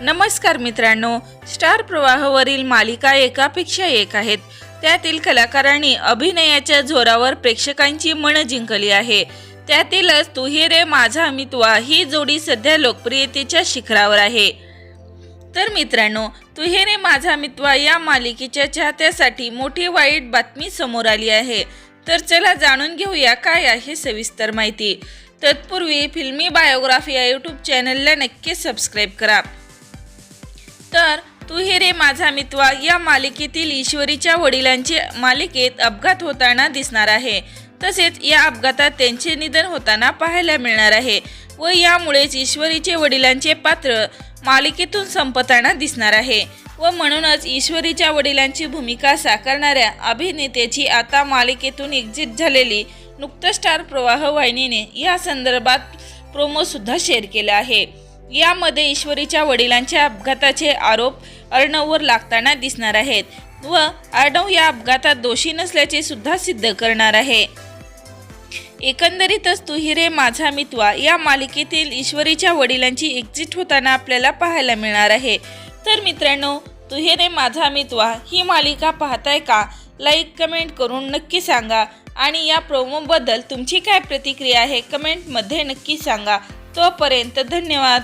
नमस्कार मित्रांनो स्टार प्रवाहावरील मालिका एकापेक्षा एक आहेत. त्यातील कलाकारांनी अभिनयाच्या जोरावर प्रेक्षकांची मन जिंकली आहे. त्यातीलच तू रे माझा मितवा ही जोडी सध्या लोकप्रियतेच्या शिखरावर आहे. तर मित्रांनो तू हे रे माझा मितवा या मालिकेच्या चाहत्यासाठी मोठी वाईट बातमी समोर आली आहे. तर चला जाणून घेऊया काय आहे सविस्तर माहिती. तत्पूर्वी फिल्मी बायोग्राफी या यूट्यूब चॅनलला नक्की सबस्क्राईब करा. तर तू हे रे माझा मितवा या मालिकेतील ईश्वरीच्या वडिलांचे मालिकेत अपघात होताना दिसणार आहे. तसेच या अपघातात त्यांचे निधन होताना पाहायला मिळणार आहे व यामुळेच ईश्वरीचे वडिलांचे पात्र मालिकेतून संपताना दिसणार आहे. व म्हणूनच ईश्वरीच्या वडिलांची भूमिका साकारणाऱ्या अभिनेत्याची आता मालिकेतून एक्झिट झालेली नुकतं स्टार प्रवाह वाहिनीने या संदर्भात प्रोमोसुद्धा शेअर केला आहे. यामध्ये ईश्वरीच्या वडिलांच्या अपघाताचे आरोप अर्णववर लागताना दिसणार आहेत व अर्णव या अपघातात दोषी नसल्याचे सुद्धा सिद्ध करणार आहे. एकंदरीतच तू हिरे माझा मितवा या मालिकेतील ईश्वरीच्या वडिलांची एक्झिट होताना आपल्याला पाहायला मिळणार आहे. तर मित्रांनो तू हिरे माझा मितवा ही मालिका पाहताय का? लाईक कमेंट करून नक्की सांगा आणि या प्रोमोबद्दल तुमची काय प्रतिक्रिया आहे कमेंटमध्ये नक्की सांगा. तोपर्यंत धन्यवाद.